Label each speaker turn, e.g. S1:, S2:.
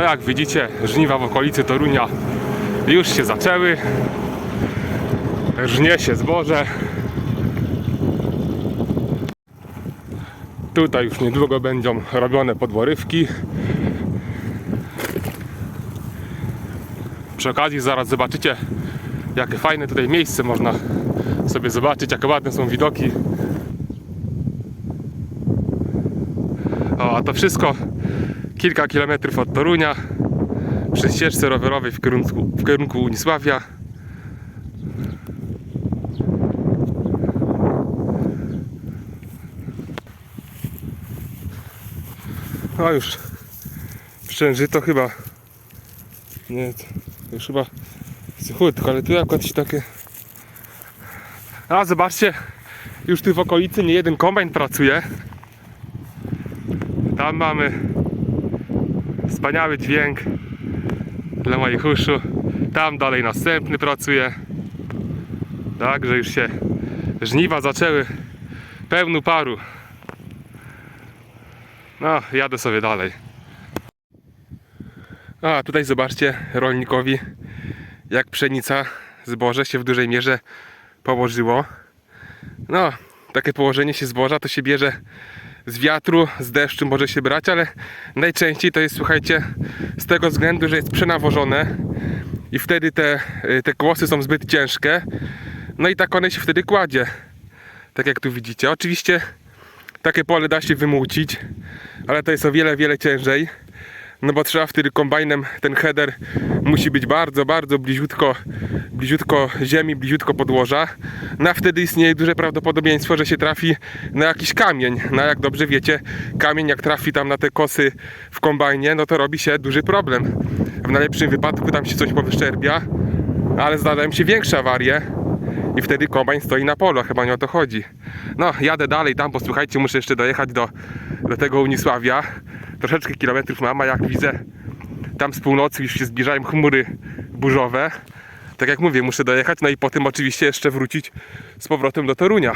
S1: No jak widzicie, żniwa w okolicy Torunia już się zaczęły. Żnie się zboże. Tutaj już niedługo będą robione podworywki. Przy okazji zaraz zobaczycie, jakie fajne tutaj miejsce można sobie zobaczyć, jakie ładne są widoki. O, a to wszystko kilka kilometrów od Torunia przy ścieżce rowerowej w kierunku, w kierunku Unisławia. A już szczężyto chyba nie, to już chyba chłodko, ale tu akurat się takie a zobaczcie już tu w okolicy nie jeden kombajn pracuje tam mamy wspaniały dźwięk dla moich uszu. Tam dalej następny pracuje. Także już się żniwa zaczęły pełnu paru. No, jadę sobie dalej. A tutaj zobaczcie rolnikowi jak pszenica, zboże się w dużej mierze położyło. No, takie położenie się zboża to się bierze z wiatru, z deszczu może się brać, ale najczęściej to jest, słuchajcie, z tego względu, że jest przenawożone i wtedy te, y, te kłosy są zbyt ciężkie. No i tak one się wtedy kładzie. Tak jak tu widzicie. Oczywiście takie pole da się wymucić, ale to jest o wiele, wiele ciężej. No bo trzeba wtedy kombajnem, ten header musi być bardzo, bardzo bliziutko, bliziutko ziemi, bliziutko podłoża. No a wtedy istnieje duże prawdopodobieństwo, że się trafi na jakiś kamień. No jak dobrze wiecie, kamień jak trafi tam na te kosy w kombajnie, no to robi się duży problem. W najlepszym wypadku tam się coś powyszczerbia, ale zdarzają się większe awarie. I wtedy kombajn stoi na polu, chyba nie o to chodzi. No, jadę dalej tam, bo słuchajcie, muszę jeszcze dojechać do, do tego Unisławia. Troszeczkę kilometrów mam, a jak widzę, tam z północy już się zbliżają chmury burzowe. Tak jak mówię, muszę dojechać, no i potem oczywiście jeszcze wrócić z powrotem do Torunia.